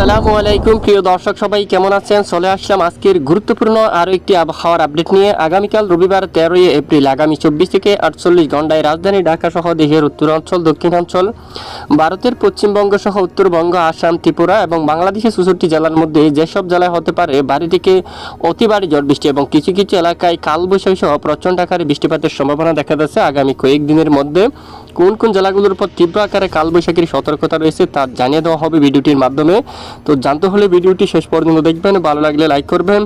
আসসালামু আলাইকুম। প্রিয় দর্শক, সবাই কেমন আছেন? চলে আসলাম আজকের গুরুত্বপূর্ণ আরও একটি আবহাওয়ার আপডেট নিয়ে। আগামীকাল রবিবার তেরোই এপ্রিল, আগামী চব্বিশ থেকে আটচল্লিশ ঘন্টায় রাজধানী ঢাকা সহ দেশের উত্তরাঞ্চল, দক্ষিণাঞ্চল, ভারতের পশ্চিমবঙ্গ সহ উত্তরবঙ্গ, আসাম, ত্রিপুরা এবং বাংলাদেশের চৌষট্টি জেলার মধ্যে যেসব জেলায় হতে পারে বাড়ি থেকে অতি ভারী ঝড় বৃষ্টি এবং কিছু কিছু এলাকায় কালবৈশাখী সহ প্রচণ্ড আকারে বৃষ্টিপাতের সম্ভাবনা দেখা যাচ্ছে আগামী কয়েকদিনের মধ্যে। কোন কোন জেলাগুলোর উপর তীব্র আকারে কালবৈশাখীর সতর্কতা রয়েছে তা জানিয়ে দেওয়া হবে ভিডিওটির মাধ্যমে। তো জানতে হলে ভিডিওটি শেষ পর্যন্ত দেখবেন, ভালো লাগলে লাইক করবেন।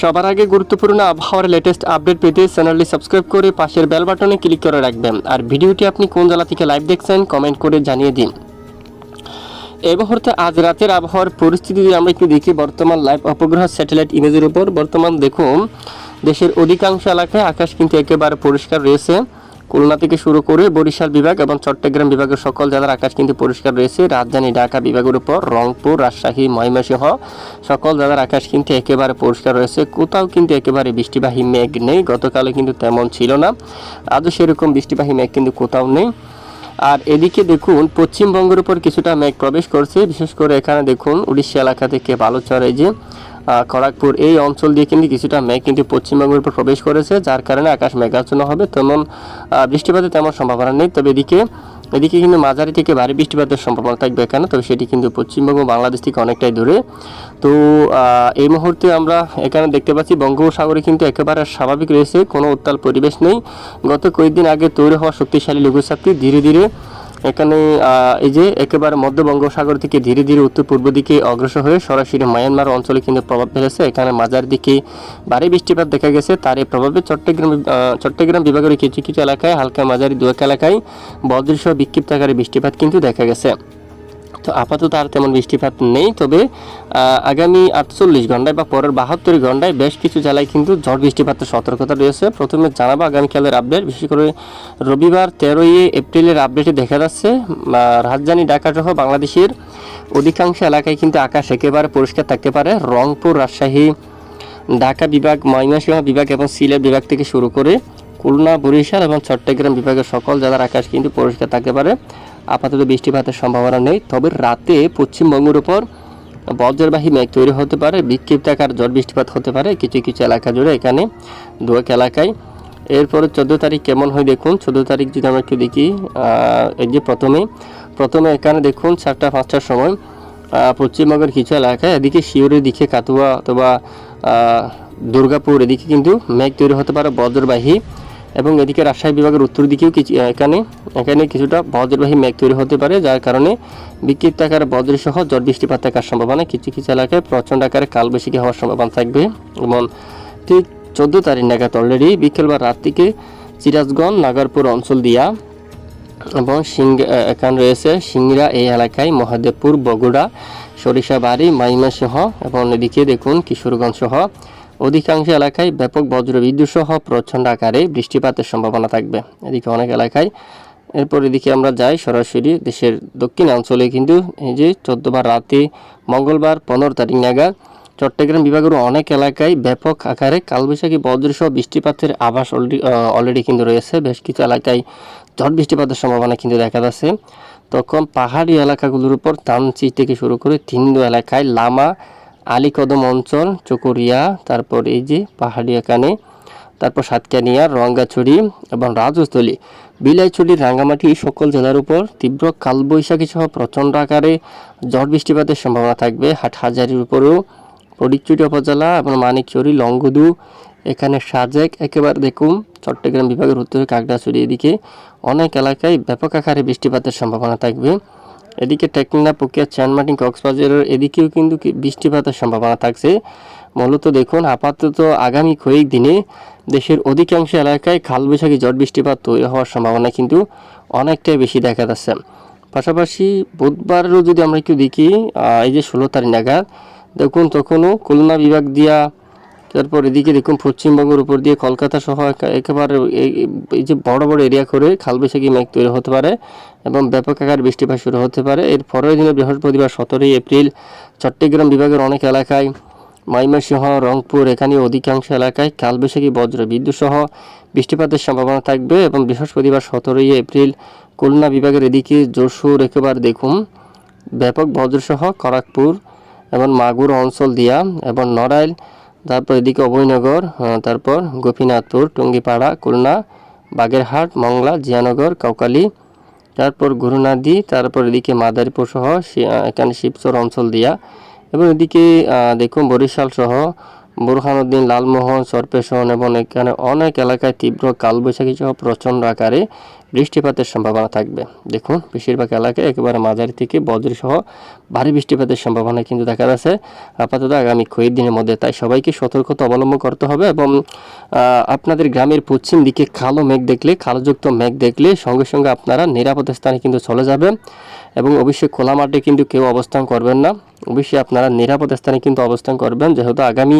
সবার আগে গুরুত্বপূর্ণ আবহাওয়ার লেটেস্ট আপডেট পেতে চ্যানেলটি সাবস্ক্রাইব করে পাশের বেল বাটনে ক্লিক করে রাখবেন। আর ভিডিওটি আপনি কোন জেলা থেকে লাইভ দেখছেন কমেন্ট করে জানিয়ে দিন। এই মুহূর্তে আজ রাতের আবহাওয়ার পরিস্থিতি যদি আমরা একটু দেখি, বর্তমান লাইভ উপগ্রহ স্যাটেলাইট ইমেজের উপর, বর্তমান দেখুন, দেশের অধিকাংশ এলাকায় আকাশ কিন্তু একেবারে পরিষ্কার রয়েছে। খুলনা থেকে শুরু করে বরিশাল বিভাগ এবং চট্টগ্রাম বিভাগের সকল জেলার আকাশ কিন্তু পরিষ্কার রয়েছে। রাজধানী ঢাকা বিভাগের উপর রংপুর, রাজশাহী, ময়মনসিংহ সকল জেলার আকাশ কিন্তু একেবারে পরিষ্কার রয়েছে। কোথাও কিন্তু একেবারে বৃষ্টিবাহী মেঘ নেই, গতকালে কিন্তু তেমন ছিল না। আজও সেরকম বৃষ্টিবাহী মেঘ কিন্তু কোথাও নেই। আর এদিকে দেখুন, পশ্চিমবঙ্গের উপর কিছুটা মেঘ প্রবেশ করছে। বিশেষ করে এখানে দেখুন, উড়িষ্যা এলাকা থেকে বালুচর এই যে আহ, খড়গপুর এই অঞ্চল দিয়ে কিন্তু কিছুটা মেঘ কিন্তু পশ্চিমবঙ্গের উপর প্রবেশ করেছে যার কারণে আকাশ মেঘাচ্ছন্ন হবে। তেমন বৃষ্টিপাতের তেমন সম্ভাবনা নেই। তবে এদিকে এদিকে কিন্তু মাঝারি থেকে ভারী বৃষ্টিপাতের সম্ভাবনা থাকবে এখানে তবে সেটি কিন্তু পশ্চিমবঙ্গ বাংলাদেশ থেকে অনেকটাই দূরে। তো এই মুহূর্তে আমরা এখানে দেখতে পাচ্ছি বঙ্গোপসাগরে কিন্তু একেবারে স্বাভাবিক রয়েছে কোনো উত্তাল পরিবেশ নেই। গত কয়েকদিন আগে তৈরি হওয়া শক্তিশালী লঘুচাপটি ধীরে ধীরে এখানে এই যে একেবারে মধ্য বঙ্গোপসাগর থেকে ধীরে ধীরে উত্তর পূর্ব দিকে অগ্রসর হয়ে সরাসরি মায়ানমার অঞ্চলে কিন্তু প্রভাব ফেলেছে। এখানে মাজার দিকে ভারী বৃষ্টিপাত দেখা গেছে। তার এই প্রভাবে চট্টগ্রাম চট্টগ্রাম বিভাগের কিছু কিছু এলাকায় হালকা মাঝারি দু এক এলাকায় বজ্রসহ বিক্ষিপ্ত আকারে বৃষ্টিপাত কিন্তু দেখা গেছে। তো আপাতত আর তেমন বৃষ্টিপাত নেই, তবে আগামী আটচল্লিশ ঘন্টায় বা পরের বাহাত্তর ঘন্টায় বেশ কিছু জেলায় কিন্তু ঝড় বৃষ্টিপাতের সতর্কতা রয়েছে। প্রথমে জানাব আগামীকালের আপডেট বিশেষ করে রবিবার তেরোই এপ্রিলের আপডেটে দেখা যাচ্ছে। রাজধানী ঢাকা সহ বাংলাদেশের অধিকাংশ এলাকায় কিন্তু আকাশ একেবারে পরিষ্কার থাকতে পারে। রংপুর, রাজশাহী, ঢাকা বিভাগ, ময়মনসিংহ বিভাগ এবং সিলেট বিভাগ থেকে শুরু করে খুলনা, বরিশাল এবং চট্টগ্রাম বিভাগের সকল জেলার আকাশ কিন্তু পরিষ্কার থাকতে পারে। আপাতত বৃষ্টিপাতের সম্ভাবনা নেই। তবে রাতে পশ্চিমবঙ্গের উপর বজ্রবাহী মেঘ তৈরি হতে পারে বিক্ষিপ্ত আকার ঝড় বৃষ্টিপাত হতে পারে কিছু কিছু এলাকা জুড়ে এখানে দু এক এলাকায়। এরপরে চোদ্দ তারিখ কেমন হয় দেখুন। চোদ্দ তারিখ যদি আমরা একটু দেখি এই যে প্রথমে প্রথমে এখানে দেখুন চারটা পাঁচটার সময় পশ্চিমবঙ্গের কিছু এলাকায় এদিকে শিওরের দিকে কাতুয়া অথবা দুর্গাপুর এদিকে কিন্তু মেঘ তৈরি হতে পারে বজ্রবাহী। এবং এদিকে রাজশাহী বিভাগের উত্তর দিকেও কিছু এখানে এখানে কিছুটা বজ্রবাহী মেঘ তৈরি হতে পারে, যার কারণে বিক্ষিপ্ত আকারে বজ্রসহ ঝড় বৃষ্টিপাত থাকার সম্ভাবনা। কিছু কিছু এলাকায় প্রচণ্ড আকারে কালবৈশাখী হওয়ার সম্ভাবনা থাকবে এবং ঠিক চোদ্দ তারিখ নাগাদ অলরেডি বিকেল বা রাত থেকে সিরাজগঞ্জ, নাগারপুর অঞ্চল দিয়া এবং সিং এখানে রয়েছে সিংড়া এই এলাকায়, মহাদেবপুর, বগুড়া, সরিষাবাড়ি, মাইমাসিংহ এবং এদিকে দেখুন কিশোরগঞ্জ সহ অধিকাংশ এলাকায় ব্যাপক বজ্রবিদ্যুৎ সহ প্রচণ্ড আকারে বৃষ্টিপাতের সম্ভাবনা থাকবে। এদিকে অনেক এলাকায় এরপর এদিকে আমরা যাই সরাসরি দেশের দক্ষিণ অঞ্চলে কিন্তু এই যে চোদ্দবার রাতে মঙ্গলবার পনেরো তারিখ নাগাদ চট্টগ্রাম বিভাগের অনেক এলাকায় ব্যাপক আকারে কালবৈশাখী বজ্রসহ বৃষ্টিপাতের আভাস অলরেডি অলরেডি কিন্তু রয়েছে। বেশ কিছু এলাকায় ঝড় বৃষ্টিপাতের সম্ভাবনা কিন্তু দেখা যাচ্ছে। তখন পাহাড়ি এলাকাগুলোর উপর তানচি থেকে শুরু করে তিন্দু এলাকায় লামা আলীকদম অঞ্চল, চকরিয়া, তারপর এই যে পাহাড়ি এখানে, তারপর সাতকানিয়া রঙ্গাছড়ি এবং রাজস্থলী। বিলাইছড়ি রাঙ্গামাটি এই সকল জেলার উপর তীব্র কালবৈশাখী সহ প্রচণ্ড আকারে ঝড় বৃষ্টিপাতের সম্ভাবনা থাকবে। হাটহাজারির উপরেও ফটিকচুরি উপজেলা এবং মানিকচুরি, লংগদু, এখানে সাজেক একেবারে দেখুন, চট্টগ্রাম বিভাগের উত্তরে কাকড়াছড়ি এদিকে অনেক এলাকায় ব্যাপক আকারে বৃষ্টিপাতের সম্ভাবনা থাকবে। এদিকে টেকনিনা প্রক্রিয়া চানমাটি কক্সবাজারের এদিকেও কিন্তু বৃষ্টিপাতের সম্ভাবনা থাকছে। মূলত দেখুন, আপাতত আগামী কয়েক দিনে দেশের অধিকাংশ এলাকায় কালবৈশাখী ঝড় বৃষ্টিপাত তৈরি হওয়ার সম্ভাবনা কিন্তু অনেকটাই বেশি দেখা যাচ্ছে। পাশাপাশি বুধবারও যদি আমরা একটু দেখি এই যে ষোলো তারিখ নাগাদ, দেখুন তখনও খুলনা বিভাগ দিয়া তারপর এদিকে দেখুন পশ্চিমবঙ্গের উপর দিয়ে কলকাতা সহ একেবারে এই- যে বড় বড় এরিয়া করে খালবৈশাখী মেঘ তৈরি হতে পারে এবং ব্যাপক আকার বৃষ্টিপাত শুরু হতে পারে। এর পরের দিনে বৃহস্পতিবার সতেরোই এপ্রিল চট্টগ্রাম বিভাগের অনেক এলাকায় ময়মনসিংহ, রংপুর এখানে অধিকাংশ এলাকায় কালবৈশাখী বজ্র, বিদ্যুৎ সহ বৃষ্টিপাতের সম্ভাবনা থাকবে এবং বৃহস্পতিবার সতেরোই এপ্রিল খুলনা বিভাগের এদিকে যশোর একেবারে দেখুন ব্যাপক বজ্রসহ খড়গপুর এবং মাগুর অঞ্চল দিয়া এবং নড়াইল তারপর এদিকে অভয়নগর তারপর গোপীনাথপুর, টুঙ্গিপাড়া, খুলনা, বাগেরহাট, মংলা, জিয়ানগর, কাউকালী, তারপর গুরুনাদি, তারপর এদিকে মাদারীপুর সহ এখানে শিবচর অঞ্চল দিয়া। এবং এদিকে দেখুন বরিশাল সহ বুরহানুদ্দিন, লালমোহন, সরপেশন এবং এখানে অনেক এলাকায় তীব্র কালবৈশাখী সহ প্রচণ্ড আকারে বৃষ্টিপাতের সম্ভাবনা থাকবে। দেখুন, বেশিরভাগ এলাকায় একেবারে মাঝারি থেকে বজ্র সহ ভারী বৃষ্টিপাতের সম্ভাবনা কিন্তু দেখা যাচ্ছে। আপাতত আগামী কয়েক দিনের মধ্যে, তাই সবাইকে সতর্কতা অবলম্বন করতে হবে এবং আপনাদের গ্রামের পশ্চিম দিকে কালো মেঘ দেখলে, কালোযুক্ত মেঘ দেখলে সঙ্গে সঙ্গে আপনারা নিরাপদ স্থানে কিন্তু চলে যাবেন এবং অবশ্যই খোলা মাঠে কিন্তু কেউ অবস্থান করবেন না। অবশ্যই আপনারা নিরাপদ স্থানে কিন্তু অবস্থান করবেন। যেহেতু আগামী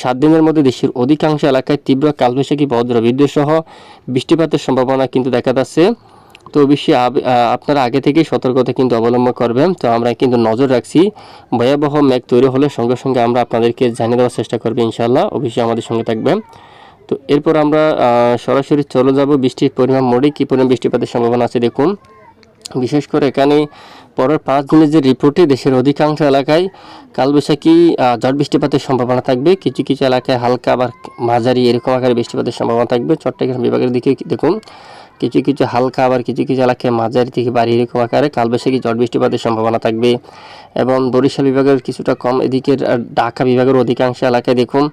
সাত দিনের মধ্যে দেশের অধিকাংশ এলাকায় তীব্র কালবৈশাখী বজ্র, বিদ্যুৎ সহ বৃষ্টিপাতের সম্ভাবনা কিন্তু দেখা যাচ্ছে তো অবশ্যই আপনারা আগে থেকেই সতর্কতা কিন্তু অবলম্বন করবেন। তো আমরা কিন্তু নজর রাখছি, ভয়াবহ মেঘ তৈরি হলে সঙ্গে সঙ্গে আমরা আপনাদেরকে জানিয়ে দেওয়ার চেষ্টা করব ইনশাল্লাহ অবশ্যই আমাদের সঙ্গে থাকবেন। তো এরপর আমরা সরাসরি চলে যাব। বৃষ্টির পরিমাণ মোড়ে কী পরিমাণ বৃষ্টিপাতের সম্ভাবনা আছে দেখুন। বিশেষ করে এখানে পরের পাঁচ দিনের যে রিপোর্টে দেশের অধিকাংশ এলাকায় কালবৈশাখী ঝড় বৃষ্টিপাতের সম্ভাবনা থাকবে। কিছু কিছু এলাকায় হালকা আবার মাঝারি এরকম আকারে বৃষ্টিপাতের সম্ভাবনা থাকবে। চট্টগ্রাম বিভাগের দিকে দেখুন। কিছু কিছু হালকা আবার কিছু কিছু এলাকায় মাঝারি থেকে বাড়ি এরকম আকারে কালবৈশাখী ঝড় বৃষ্টিপাতের সম্ভাবনা থাকবে। এবং বরিশাল বিভাগের কিছুটা কম এদিকের আহ, ঢাকা বিভাগের অধিকাংশ এলাকায় দেখুন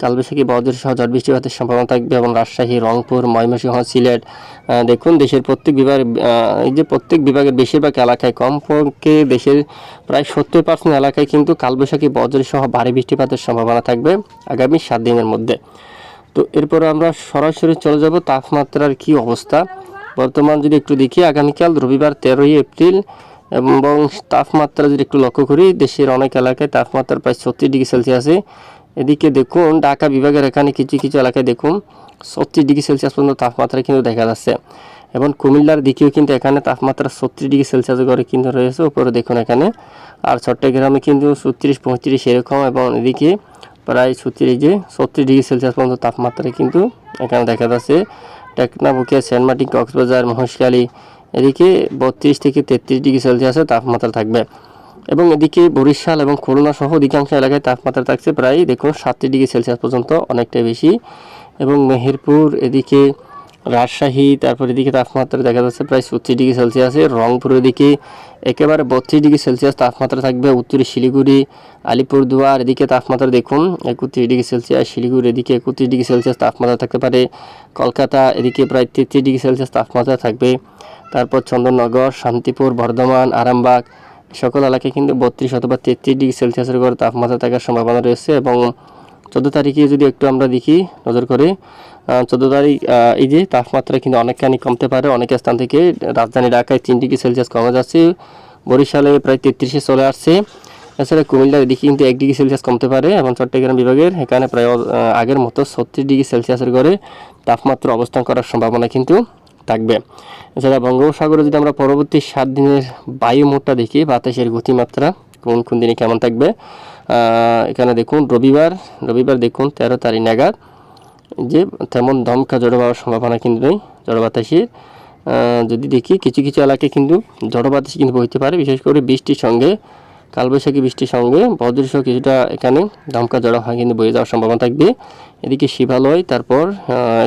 কালবৈশাখী বজ্র সহ ঝড় বৃষ্টিপাতের সম্ভাবনা থাকবে এবং রাজশাহী রংপুর ময়মনসিংহ সিলেট দেখুন দেশের প্রত্যেক বিভাগ আহ, এই যে প্রত্যেক বিভাগের বেশিরভাগ এলাকায় কমপক্ষে দেশের প্রায় সত্তর পার্সেন্ট এলাকায় কিন্তু কালবৈশাখী বজ্র সহ ভারী বৃষ্টিপাতের সম্ভাবনা থাকবে আগামী সাত দিনের মধ্যে। তো এরপর আমরা সরাসরি চলে যাব তাপমাত্রার কি অবস্থা। বর্তমান যদি একটু দেখি, আগামীকাল রবিবার তেরোই এপ্রিল এবং তাপমাত্রা যদি একটু লক্ষ্য করি, দেশের অনেক এলাকায় তাপমাত্রা প্রায় ছত্রিশ ডিগ্রি সেলসিয়াসে। এদিকে দেখুন, ঢাকা বিভাগের এখানে কিছু কিছু এলাকায় দেখুন, ছত্রিশ ডিগ্রি সেলসিয়াস পর্যন্ত তাপমাত্রা কিন্তু দেখা যাচ্ছে। এবং কুমিল্লার দিকেও কিন্তু এখানে তাপমাত্রা ছত্রিশ ডিগ্রি সেলসিয়াস করে কিন্তু রয়েছে, উপরে দেখুন এখানে। আর চট্টগ্রামে কিন্তু ছত্রিশ, পঁয়ত্রিশ এরকম এবং এদিকে প্রায় ছত্রিশ ডিগ্রি ছত্রিশ ডিগ্রি সেলসিয়াস পর্যন্ত তাপমাত্রা। কিন্তু এখানে দেখা যাচ্ছে টেকনা টেকনাবুকিয়া সেন্টমার্টিন কক্সবাজার, মহেশখালী, এদিকে বত্রিশ থেকে তেত্রিশ ডিগ্রি সেলসিয়াসের তাপমাত্রা থাকবে। এবং এদিকে বরিশাল এবং খুলনা সহ অধিকাংশ এলাকায় তাপমাত্রা থাকছে প্রায়, দেখুন সাতটি ডিগ্রি সেলসিয়াস পর্যন্ত অনেকটাই বেশি। এবং মেহেরপুর, এদিকে রাজশাহী, তারপর এদিকে তাপমাত্রা দেখা যাচ্ছে প্রায় ছত্রিশ ডিগ্রি সেলসিয়াসে। রংপুরের দিকে একেবারে বত্রিশ ডিগ্রি সেলসিয়াস তাপমাত্রা থাকবে। উত্তরে শিলিগুড়ি, আলিপুরদুয়ার এদিকে তাপমাত্রা দেখুন, একত্রিশ ডিগ্রি সেলসিয়াস। শিলিগুড়ি এদিকে একত্রিশ ডিগ্রি সেলসিয়াস তাপমাত্রা থাকতে পারে। কলকাতা এদিকে প্রায় তেত্রিশ ডিগ্রি সেলসিয়াস তাপমাত্রা থাকবে। তারপর চন্দননগর, শান্তিপুর, বর্ধমান, আরামবাগ সকল এলাকায় কিন্তু বত্রিশ অথবা তেত্রিশ ডিগ্রি সেলসিয়াসের করে তাপমাত্রা থাকার সম্ভাবনা রয়েছে এবং চোদ্দ তারিখে যদি একটু আমরা দেখি, নজর করে চোদ্দ তারিখ এই যে তাপমাত্রা কিন্তু অনেকখানি কমতে পারে, অনেক স্থান থেকে রাজধানী ঢাকায় তিন ডিগ্রি সেলসিয়াস কমে যাচ্ছে, বরিশালে প্রায় তেত্রিশে চলে আসছে। এছাড়া কুমিল্লার এদিকে কিন্তু এক ডিগ্রি সেলসিয়াস কমতে পারে এবং চট্টগ্রাম বিভাগের এখানে প্রায় আগের মতো ছত্রিশ ডিগ্রি সেলসিয়াসের করে তাপমাত্রা অবস্থান করার সম্ভাবনা কিন্তু থাকবে। এছাড়া বঙ্গোপসাগরে যদি আমরা পরবর্তী সাত দিনের বায়ু বায়ুমোটটা দেখি, বাতাসের গতিমাত্রা কোন কোন দিনে কেমন থাকবে? এখানে দেখুন, রবিবার রবিবার দেখুন, তেরো তারিখ নাগাদ। যে তেমন দমকা জড়ো হওয়ার সম্ভাবনা কিন্তু নেই জড়ো বাতাসের যদি দেখি কিছু কিছু এলাকায় কিন্তু জড়ো বাতাস কিন্তু বইতে পারে, বিশেষ করে বৃষ্টির সঙ্গে, কালবৈশাখী বৃষ্টির সঙ্গে, বজ্রসহ কিছুটা এখানে দমকা জড়ো হয় কিন্তু বয়ে যাওয়ার সম্ভাবনা থাকবে। এদিকে শিবালয়, তারপর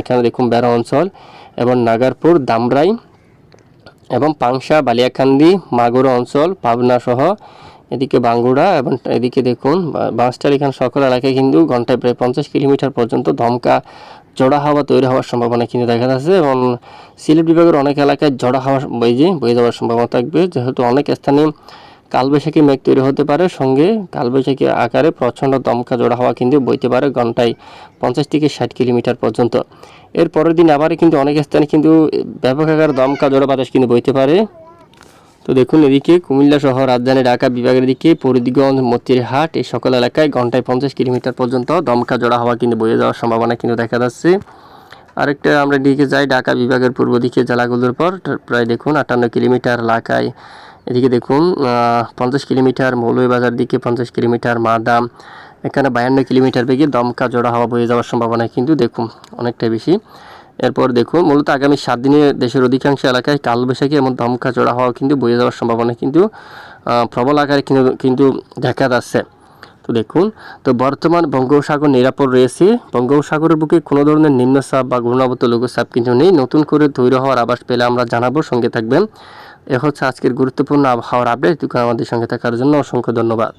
এখানে দেখুন বেড়া অঞ্চল এবং নাগারপুর, দামরাই এবং পাংশা বালিয়াকান্দি মাগুরা অঞ্চল, পাবনা সহ এদিকে বাঙ্গুড়া এবং এদিকে দেখুন বাঁশটার এখানে সকল এলাকায় কিন্তু ঘন্টায় প্রায় পঞ্চাশ কিলোমিটার পর্যন্ত ধমকা, জড়া হাওয়া তৈরি হওয়ার সম্ভাবনা কিন্তু দেখা যাচ্ছে এবং সিলেট বিভাগের অনেক এলাকায় জড়া হাওয়া যে বয়ে যাওয়ার সম্ভাবনা থাকবে। যেহেতু অনেক স্থানে কালবৈশাখী মেঘ তৈরি হতে পারে, সঙ্গে কালবৈশাখী আকারে প্রচণ্ড দমকা, জোড়া হাওয়া কিন্তু বইতে পারে ঘন্টায় পঞ্চাশ থেকে ষাট কিলোমিটার পর্যন্ত। এর পরের দিন আবার কিন্তু অনেক স্থানে কিন্তু ব্যাপক আকার দমকা, জোড়া বাতাস কিন্তু বইতে পারে। তো দেখুন এদিকে কুমিল্লা সহ রাজধানী ঢাকা, বিভাগের দিকে পরিদিগঞ্জ মতিরহাট, এই সকল এলাকায় ঘন্টায় পঞ্চাশ কিলোমিটার পর্যন্ত দমকা জোড়া হাওয়া কিন্তু বয়ে যাওয়ার সম্ভাবনা কিন্তু দেখা যাচ্ছে। আরেকটা আমরা দিকে যাই, ঢাকা বিভাগের পূর্ব দিকে জেলাগুলোর পর, প্রায় দেখুন আটান্ন কিলোমিটার এলাকায়। এদিকে দেখুন পঞ্চাশ কিলোমিটার মৌলভীবাজার দিকে পঞ্চাশ কিলোমিটার মাদাম, এখানে বায়ান্ন কিলোমিটার বেগে দমকা জোড়া হাওয়া বয়ে যাওয়ার সম্ভাবনা কিন্তু দেখুন অনেকটাই বেশি। এরপর দেখুন, মূলত আগামী সাত দিনে দেশের অধিকাংশ এলাকায় কালবৈশাখী এবং দমকা জোড়া হওয়া কিন্তু বয়ে যাওয়ার সম্ভাবনা কিন্তু প্রবল আকারে কিন্তু কিন্তু দেখা যাচ্ছে। তো দেখুন, তো বর্তমান বঙ্গোপসাগর নিরাপদ রয়েছে। বঙ্গোপসাগরের বুকে কোনো ধরনের নিম্নচাপ বা ঘূর্ণাবর্ত লঘুচাপ কিন্তু নেই। নতুন করে তৈরি হওয়ার আবাস পেলে আমরা জানাব, সঙ্গে থাকবেন। এ হচ্ছে আজকের গুরুত্বপূর্ণ আবহাওয়ার আপডেট। আমাদের সঙ্গে থাকার জন্য অসংখ্য ধন্যবাদ।